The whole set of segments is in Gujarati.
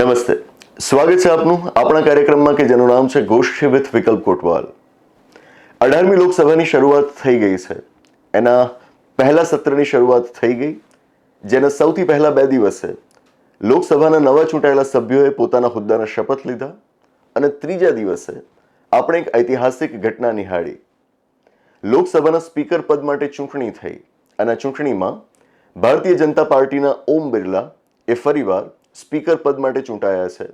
નમસ્તે. સ્વાગત છે આપનું આપણા કાર્યક્રમમાં કે જેનું નામ છે ગોષ્ઠી વિથ વિકલ્પ કોટવાલ. અઢારમી લોકસભાની શરૂઆત થઈ ગઈ છે. એના પહેલા સત્રની શરૂઆત થઈ ગઈ, જેના સૌથી પહેલા બે દિવસે લોકસભાના નવા ચૂંટાયેલા સભ્યોએ પોતાના હોદ્દાના શપથ લીધા અને ત્રીજા દિવસે આપણે એક ઐતિહાસિક ઘટના નિહાળી. લોકસભાના સ્પીકર પદ માટે ચૂંટણી થઈ અને ચૂંટણીમાં ભારતીય જનતા પાર્ટીના ઓમ બિરલા એ ફરીવાર સ્પીકર પદ માટે ચૂંટાયા છે.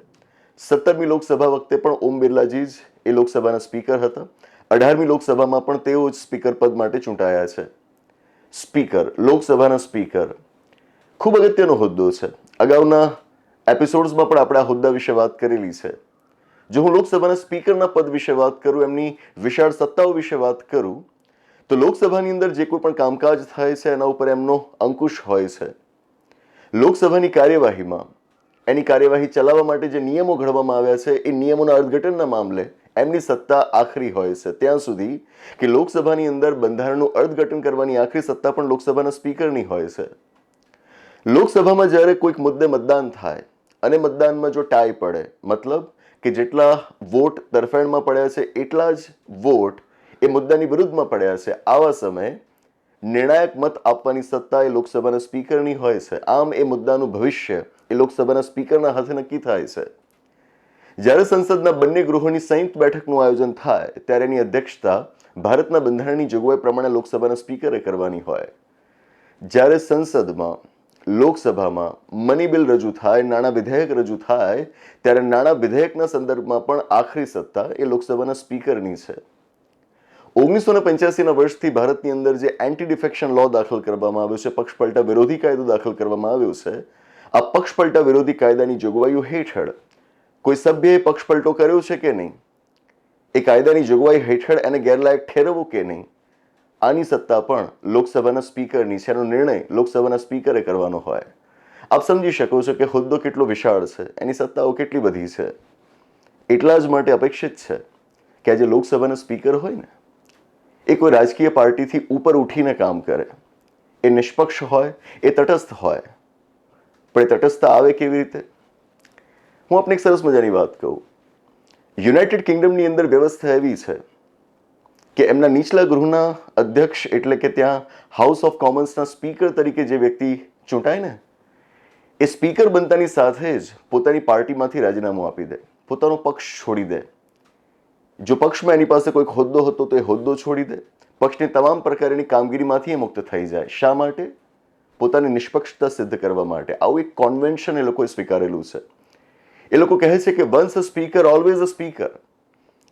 સત્તરમી લોકસભા વખતે પણ ઓમ બિરલાજી જ એ લોકસભાના સ્પીકર હતા. અઢારમી લોકસભામાં પણ તેઓ જ સ્પીકર પદ માટે ચૂંટાયા છે. સ્પીકર, લોકસભાના સ્પીકર. ખૂબ અગત્યનો હોદ્દો છે. અગાઉના એપિસોડ્સમાં પણ આપણે આ હોદ્દા વિશે વાત કરેલી છે. જો હું લોકસભાના સ્પીકરના પદ વિશે વાત કરું, એમની વિશાળ સત્તાઓ વિશે વાત કરું, તો લોકસભાની અંદર જે કોઈ પણ કામકાજ થાય છે, એના ઉપર એમનો અંકુશ હોય છે. લોકસભાની કાર્યવાહીમાં એની કાર્યવાહી ચલાવવા માટે જે નિયમો ઘડવામાં આવ્યા છે, એ નિયમોના અર્થઘટનના મામલે એમની સત્તા આખરી હોય છે. ત્યાં સુધી કે લોકસભાની અંદર બંધારણનું અર્થઘટન કરવાની આખરી સત્તા પણ લોકસભાના સ્પીકરની હોય છે. લોકસભામાં જ્યારે કોઈક મુદ્દે મતદાન થાય અને મતદાનમાં જો ટાઈ પડે, મતલબ કે જેટલા વોટ તરફેણમાં પડ્યા છે, એટલા જ વોટ એ મુદ્દાની વિરુદ્ધમાં પડ્યા છે. આવા સમયે નિર્ણાયક મત આપવાની સત્તા એ લોકસભાના સ્પીકરની હોય છે. આમ એ મુદ્દાનું ભવિષ્ય એ લોકસભાના સ્પીકરના હાથે નક્કી થાય છે? જ્યારે સંસદના બંને ગૃહોની સંયુક્ત બેઠકનું આયોજન થાય, ત્યારે એની અધ્યક્ષતા ભારતના બંધારણની જોગવાઈ પ્રમાણે લોકસભાના સ્પીકરે કરવાની હોય. જ્યારે સંસદમાં, લોકસભામાં મની બિલ રજૂ થાય, નાણાં વિધેયક રજૂ થાય, ત્યારે નાણાં વિધેયકના સંદર્ભમાં પણ આખરી સત્તા એ લોકસભાના સ્પીકરની છે. ઓગણીસો ને પંચ્યાસીના વર્ષથી ભારતની અંદર જે એન્ટી ડિફેક્શન લો દાખલ કરવામાં આવ્યો છે, પક્ષપલટા વિરોધી કાયદો દાખલ કરવામાં આવ્યો છે આ પક્ષપલટા વિરોધી કાયદાની જોગવાઈઓ હેઠળ. કોઈ સભ્યએ પક્ષપલટો કર્યો છે કે નહીં? એ કાયદાની જોગવાઈ હેઠળ એને ગેરલાયક ઠેરવો કે નહીં? આની સત્તા પણ લોકસભાના સ્પીકરની છે, એનો નિર્ણય લોકસભાના સ્પીકરે કરવાનો હોય. આપ સમજી શકો છો કે હોદ્દો કેટલો વિશાળ છે, એની સત્તાઓ કેટલી બધી છે. એટલા જ માટે અપેક્ષિત છે કે આજે લોકસભાના સ્પીકર હોય ને, એ કોઈ રાજકીય પાર્ટીથી ઉપર ઉઠીને કામ કરે. એ નિષ્પક્ષ હોય, એ તટસ્થ હોય. પણ એ તટસ્થતા આવે કેવી રીતે? હું આપને એક સરસ મજાની વાત કહું. યુનાઇટેડ કિંગડમની અંદર વ્યવસ્થા એવી છે કે એમના નીચલા ગૃહના અધ્યક્ષ એટલે કે ત્યાં હાઉસ ઓફ કોમન્સના સ્પીકર તરીકે જે વ્યક્તિ ચૂંટાય ને, એ સ્પીકર બનતાની સાથે જ પોતાની પાર્ટીમાંથી રાજીનામું આપી દે, પોતાનો પક્ષ છોડી દે. જો પક્ષમાં એની પાસે કોઈક હોદ્દો હતો તો એ હોદ્દો છોડી દે. પક્ષની તમામ પ્રકારની કામગીરીમાંથી એ મુક્ત થઈ જાય. શા માટે? પોતાની નિષ્પક્ષતા સિદ્ધ કરવા માટે. આવું એક કોન્વેન્શન એ લોકોએ સ્વીકારેલું છે. એ લોકો કહે છે કે once a speaker always a speaker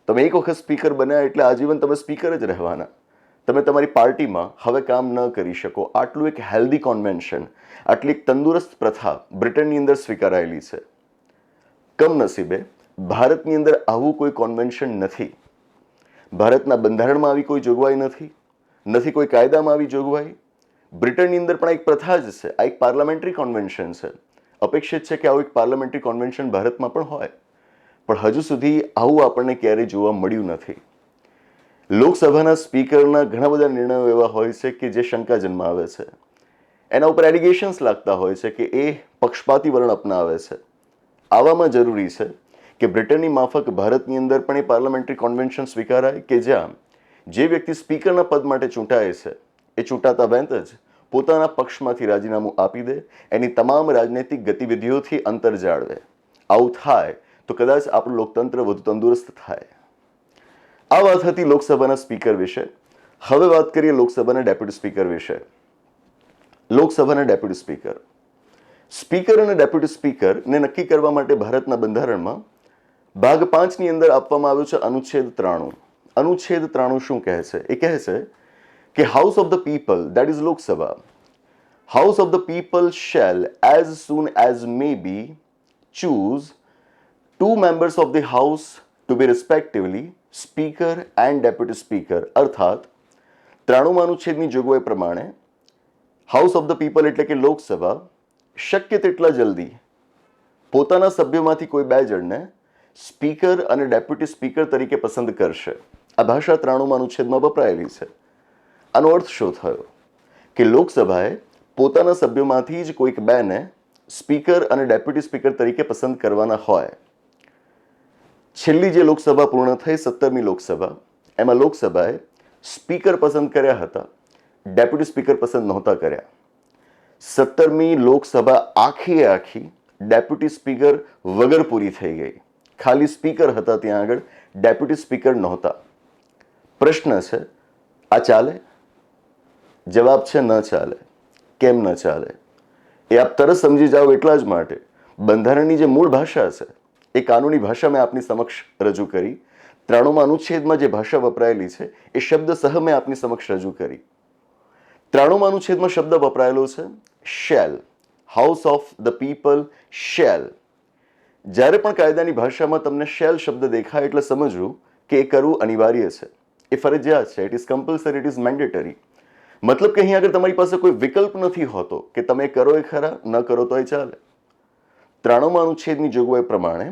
તમે એક વખત સ્પીકર બન્યા એટલે આજીવન તમે સ્પીકર જ રહેવાના. તમે તમારી પાર્ટીમાં હવે કામ ન કરી શકો. આટલું એક હેલ્ધી કોન્વેન્શન આટલી એક તંદુરસ્ત પ્રથા બ્રિટનની અંદર સ્વીકારાયેલી છે. કમનસીબે ભારતની અંદર આવું કોઈ કોન્વેન્શન નથી. ભારતના બંધારણમાં આવી કોઈ જોગવાઈ નથી. નથી કોઈ કાયદામાં આવી જોગવાઈ. બ્રિટનની અંદર પણ એક પ્રથા જ છે, આ એક પાર્લામેન્ટરી કોન્વેન્શન છે. અપેક્ષિત છે કે આવું એક પાર્લામેન્ટરી કોન્વેન્શન ભારતમાં પણ હોય, પણ હજુ સુધી આવું આપણને ક્યારેય જોવા મળ્યું નથી. લોકસભાના સ્પીકરના ઘણા બધા નિર્ણયો એવા હોય છે કે જે શંકા જન્માવે છે. એના ઉપર એલિગેશન્સ લાગતા હોય છે કે એ પક્ષપાતી વલણ અપનાવે છે. આવામાં જરૂરી છે કે બ્રિટનની માફક ભારતની અંદર પણ એ પાર્લામેન્ટરી કોન્વેન્શન સ્વીકારાય કે જ્યાં જે વ્યક્તિ સ્પીકરના પદ માટે ચૂંટાય છે, એ ચૂંટાતા બેંત જ પોતાના પક્ષમાંથી રાજીનામું આપી દે, એની તમામ રાજનૈતિક ગતિવિધિઓથી અંતર જાળવે. આવું થાય તો કદાચ આપણું લોકતંત્ર વધુ તંદુરસ્ત થાય. આ વાત હતી લોકસભાના સ્પીકર વિશે. હવે વાત કરીએ લોકસભાના ડેપ્યુટી સ્પીકર વિશે. લોકસભાના ડેપ્યુટી સ્પીકર. સ્પીકર અને ડેપ્યુટી સ્પીકર ને નક્કી કરવા માટે ભારતના બંધારણમાં ભાગ પાંચની અંદર આપવામાં આવ્યું છે અનુચ્છેદ ત્રાણું. અનુચ્છેદ ત્રાણું શું કહે છે? એ કહે છે કે house of the people that is Lok Sabha house of the people shall as soon as may be choose two members of the house to be respectively speaker and deputy speaker અર્થાત ત્રાણું અનુચ્છેદની જોગવાઈ પ્રમાણે હાઉસ ઓફ ધ પીપલ એટલે કે લોકસભા શક્ય તેટલા જલ્દી પોતાના સભ્યોમાંથી કોઈ બે જણને સ્પીકર અને ડેપ્યુટી સ્પીકર તરીકે પસંદ કરશે આ ભાષા ત્રાણું અનુચ્છેદમાં વપરાયેલી છે આનો અર્થ શું થયો કે લોકસભાએ પોતાના સભ્યોમાંથી જ કોઈક બેને સ્પીકર અને ડેપ્યુટી સ્પીકર તરીકે પસંદ કરવાના હોય. છેલ્લી જે લોકસભા પૂર્ણ થઈ સત્તરમી લોકસભા, એમાં લોકસભાએ સ્પીકર પસંદ કર્યા હતા, ડેપ્યુટી સ્પીકર પસંદ નહોતા કર્યા. સત્તરમી લોકસભા આખી આખી ડેપ્યુટી સ્પીકર વગર પૂરી થઈ ગઈ. ખાલી સ્પીકર હતા ત્યાં આગળ ડેપ્યુટી સ્પીકર નહોતા. પ્રશ્ન છે, આ ચાલે? જવાબ છે ન ચાલે. કેમ ન ચાલે? એ આપ તરત સમજી જાઓ એટલા જ માટે. બંધારણની જે મૂળ ભાષા છે, એ કાનૂની ભાષા મેં આપની સમક્ષ રજૂ કરી. ત્રાણુમાં અનુચ્છેદમાં જે ભાષા વપરાયેલી છે, એ શબ્દ સહ મેં આપની સમક્ષ રજૂ કરી. ત્રાણુંમાં અનુચ્છેદમાં શબ્દ વપરાયેલો છે, shall. House of the people shall જ્યારે પણ કાયદાની ભાષામાં તમને શેલ શબ્દ દેખાય એટલે સમજવું કે એ કરવું અનિવાર્ય છે. એ ફરજિયાત છે. It is compulsory it is mandatory મતલબ કે અહીં આગળ તમારી પાસે કોઈ વિકલ્પ નથી હોતો કે તમે કરો એ ખરા, ન કરો તો એ ચાલે. ત્રાણુમાં અનુચ્છેદની જોગવાઈ પ્રમાણે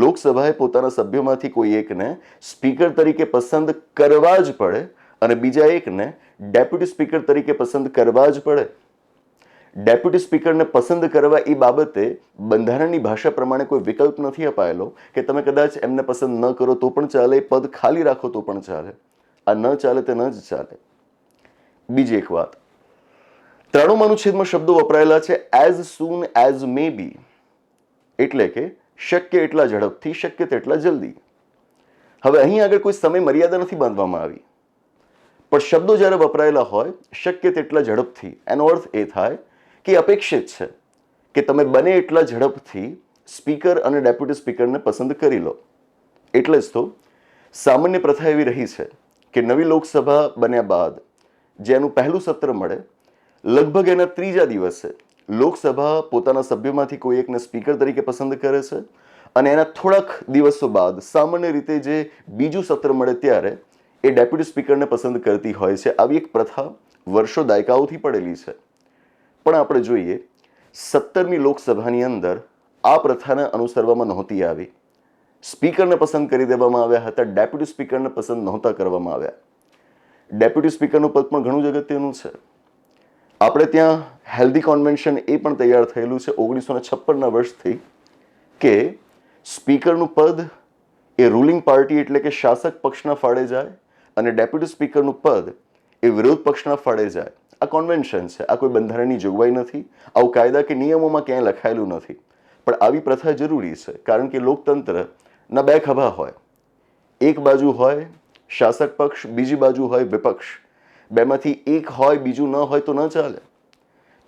લોકસભાએ પોતાના સભ્યોમાંથી કોઈ એકને સ્પીકર તરીકે પસંદ કરવા જ પડે અને બીજા એકને ડેપ્યુટી સ્પીકર તરીકે પસંદ કરવા જ પડે. ડેપ્યુટી સ્પીકરને પસંદ કરવા એ બાબતે બંધારણની ભાષા પ્રમાણે કોઈ વિકલ્પ નથી અપાયેલો કે તમે કદાચ એમને પસંદ ન કરો તો પણ ચાલે, પદ ખાલી રાખો તો પણ ચાલે. આ ન ચાલે તે ન જ ચાલે. બીજી એક વાત. ત્રાણું અનુચ્છેદમાં શબ્દો વપરાયેલા છે એઝ સૂન એઝ મે બી એટલે કે શક્ય એટલા ઝડપથી, શક્ય તેટલા જલ્દી. હવે અહીં આગળ કોઈ સમય મર્યાદા નથી બાંધવામાં આવી. પણ શબ્દો જ્યારે વપરાયેલા હોય, શક્ય તેટલા ઝડપથી. એનો અર્થ એ થાય કે અપેક્ષિત છે કે તમે બને એટલા ઝડપથી સ્પીકર અને ડેપ્યુટી સ્પીકરને પસંદ કરી લો. એટલે જ તો સામાન્ય પ્રથા એવી રહી છે કે નવી લોકસભા બન્યા બાદ જેનું પહેલું સત્ર મળે, લગભગ એના ત્રીજા દિવસે લોકસભા પોતાના સભ્યોમાંથી કોઈ એકને સ્પીકર તરીકે પસંદ કરે છે અને એના થોડાક દિવસો બાદ સામાન્ય રીતે જે બીજું સત્ર મળે ત્યારે એ ડેપ્યુટી સ્પીકરને પસંદ કરતી હોય છે. આવી એક પ્રથા વર્ષો દાયકાઓથી પડેલી છે. પણ આપણે જોઈએ, સત્તરમી લોકસભાની અંદર આ પ્રથાને અનુસરવામાં નહોતી આવી. સ્પીકરને પસંદ કરી દેવામાં આવ્યા હતા, ડેપ્યુટી સ્પીકરને પસંદ નહોતા કરવામાં આવ્યા. ડેપ્યુટી સ્પીકરનું પદ પણ ઘણું જ અગત્યનું છે. આપણે ત્યાં હેલ્ધી કોન્વેન્શન એ પણ તૈયાર થયેલું છે ઓગણીસો ને છપ્પનના વર્ષથી કે સ્પીકરનું પદ એ રૂલિંગ પાર્ટી એટલે કે શાસક પક્ષના ફાળે જાય અને ડેપ્યુટી સ્પીકરનું પદ એ વિરોધ પક્ષના ફાળે જાય. આ કોન્વેન્શન છે. આ કોઈ બંધારણની જોગવાઈ નથી. આવું કાયદા કે નિયમોમાં ક્યાંય લખાયેલું નથી. પણ આવી પ્રથા જરૂરી છે. કારણ કે લોકતંત્રના બે ખભા હોય. એક બાજુ હોય શાસક પક્ષ, બીજી બાજુ હોય વિપક્ષ. બેમાંથી એક હોય, બીજું ન હોય તો ન ચાલે.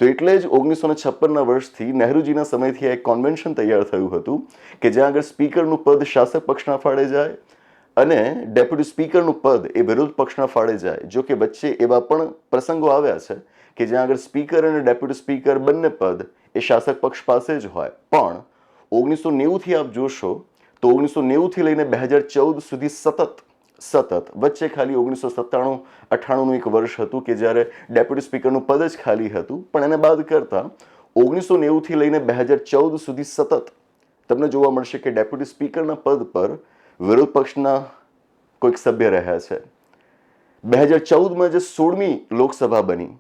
તો એટલે જ ઓગણીસો ને છપ્પનના વર્ષથી નહેરુજીના સમયથી એક કોન્વેન્શન તૈયાર થયું હતું કે જ્યાં આગળ સ્પીકરનું પદ શાસક પક્ષના ફાળે જાય અને ડેપ્યુટી સ્પીકરનું પદ એ વિરોધ પક્ષના ફાળે જાય. જો કે વચ્ચે એવા પણ પ્રસંગો આવ્યા છે કે જ્યાં આગળ સ્પીકર અને ડેપ્યુટી સ્પીકર બંને પદ એ શાસક પક્ષ પાસે જ હોય. પણ ઓગણીસો નેવુંથી આપ જોશો તો ઓગણીસો નેવુંથી લઈને બે હજાર ચૌદ સુધી સતત સતત. વચ્ચે ખાલી ઓગણીસો સત્તાણું અઠ્ઠાણુંનું એક વર્ષ હતું કે જ્યારે ડેપ્યુટી સ્પીકરનું પદ જ ખાલી હતું. પણ એને બાદ કરતાં ઓગણીસો નેવુંથી લઈને બે હજાર ચૌદ સુધી સતત તમને જોવા મળશે કે ડેપ્યુટી સ્પીકરના પદ પર વિરોધ પક્ષના કોઈક સભ્ય રહ્યા છે. બે હજાર ચૌદમાં જે સોળમી લોકસભા બની,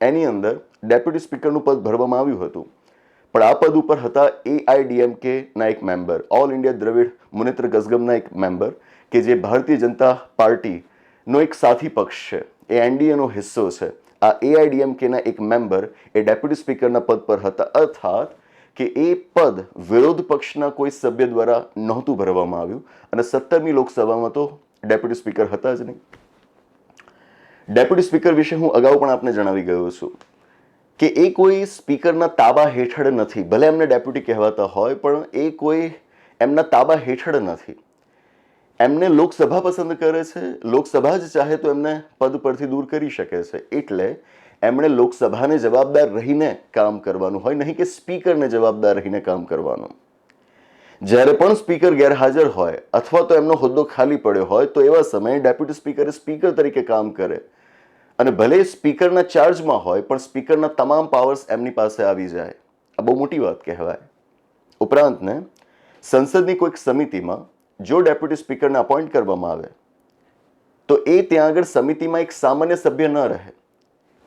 એની અંદર ડેપ્યુટી સ્પીકરનું પદ ભરવામાં આવ્યું હતું. પણ આ પદ ઉપર હતા એઆઈડીએમકેના એક member all India Dravida Munnetra ગઝગમના એક મેમ્બર કે જે ભારતીય જનતા પાર્ટીનો એક સાથી પક્ષ છે. એ એનડીએનો હિસ્સો છે. આ એઆઈડીએમકેના એક મેમ્બર એ ડેપ્યુટી સ્પીકરના પદ પર હતા. અર્થાત કે એ પદ વિરોધ પક્ષના કોઈ સભ્ય દ્વારા નહોતું ભરવામાં આવ્યું. અને સત્તરમી લોકસભામાં તો ડેપ્યુટી સ્પીકર હતા જ નહીં. ડેપ્યુટી સ્પીકર વિશે હું અગાઉ પણ આપને જણાવી ગયો છું કે એ કોઈ સ્પીકરના તાબા હેઠળ નથી. ભલે એમને ડેપ્યુટી કહેવાતા હોય, પણ એ કોઈ એમના તાબા હેઠળ નથી. એમને લોકસભા પસંદ કરે છે. લોકસભા જ ચાહે તો એમને પદ પરથી દૂર કરી શકે છે. એટલે એમણે લોકસભાને જવાબદાર રહીને કામ કરવાનું હોય, નહીં કે સ્પીકરને જવાબદાર રહીને કામ કરવાનું. જ્યારે પણ સ્પીકર ગેરહાજર હોય અથવા તો એમનો હોદ્દો ખાલી પડ્યો હોય, તો એવા સમયે ડેપ્યુટી સ્પીકરે સ્પીકર તરીકે કામ કરે. અને ભલે સ્પીકરના ચાર્જમાં હોય, પણ સ્પીકરના તમામ પાવર્સ એમની પાસે આવી જાય. આ બહુ મોટી વાત કહેવાય. ઉપરાંતને સંસદની કોઈક સમિતિમાં જો ડેપ્યુટી સ્પીકરને અપોઇન્ટ કરવામાં આવે, તો એ ત્યાં આગળ સમિતિમાં એક સામાન્ય સભ્ય ન રહે.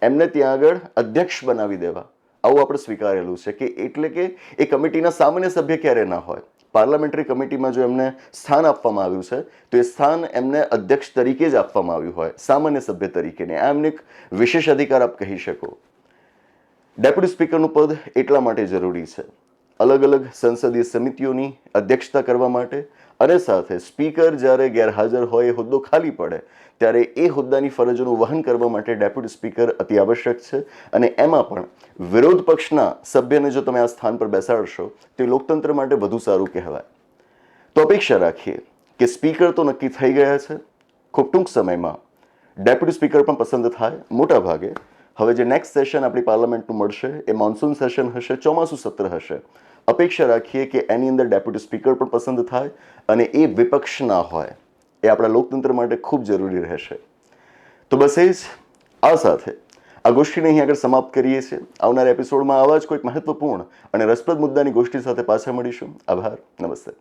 એમને ત્યાં આગળ અધ્યક્ષ બનાવી દેવા. આવું આપણે સ્વીકારેલું છે કે એટલે કે એ કમિટીના સામાન્ય સભ્ય ક્યારે ના હોય. પાર્લામેન્ટરી કમિટીમાં જો એમને સ્થાન આપવામાં આવ્યું છે, તો એ સ્થાન એમને અધ્યક્ષ તરીકે જ આપવામાં આવ્યું હોય, સામાન્ય સભ્ય તરીકે ને આ એમને એક વિશેષ અધિકાર આપ કહી શકો. ડેપ્યુટી સ્પીકરનું પદ એટલા માટે જરૂરી છે. અલગ અલગ સંસદીય સમિતિઓની અધ્યક્ષતા કરવા માટે અને સાથે સ્પીકર જ્યારે ગેરહાજર હોય એ હોદ્દો ખાલી પડે, ત્યારે એ હોદ્દાની ફરજોનું વહન કરવા માટે ડેપ્યુટી સ્પીકર અતિ આવશ્યક છે. અને એમાં પણ વિરોધ પક્ષના સભ્યને જો તમે આ સ્થાન પર બેસાડશો, તો લોકતંત્ર માટે વધુ સારું કહેવાય. તો અપેક્ષા રાખીએ કે સ્પીકર તો નક્કી થઈ ગયા છે. ખૂબ ટૂંક સમયમાં ડેપ્યુટી સ્પીકર પણ પસંદ થાય, મોટા ભાગે. હવે જે નેક્સ્ટ સેશન આપણી પાર્લામેન્ટનું મળશે, એ મોન્સૂન સેશન હશે, ચોમાસું સત્ર હશે. અપેક્ષા રાખીએ કે એની અંદર ડેપ્યુટી સ્પીકર પણ પસંદ થાય અને એ વિપક્ષ ના હોય. એ આપણા લોકતંત્ર માટે ખૂબ જરૂરી રહેશે. તો બસ એ જ આ સાથે આ ગોષ્ઠીને અહીં આગળ સમાપ્ત કરીએ છીએ. આવનારા એપિસોડમાં આવા જ કોઈક મહત્વપૂર્ણ અને રસપ્રદ મુદ્દાની ગોષ્ઠી સાથે પાછા મળીશું. આભાર. નમસ્તે.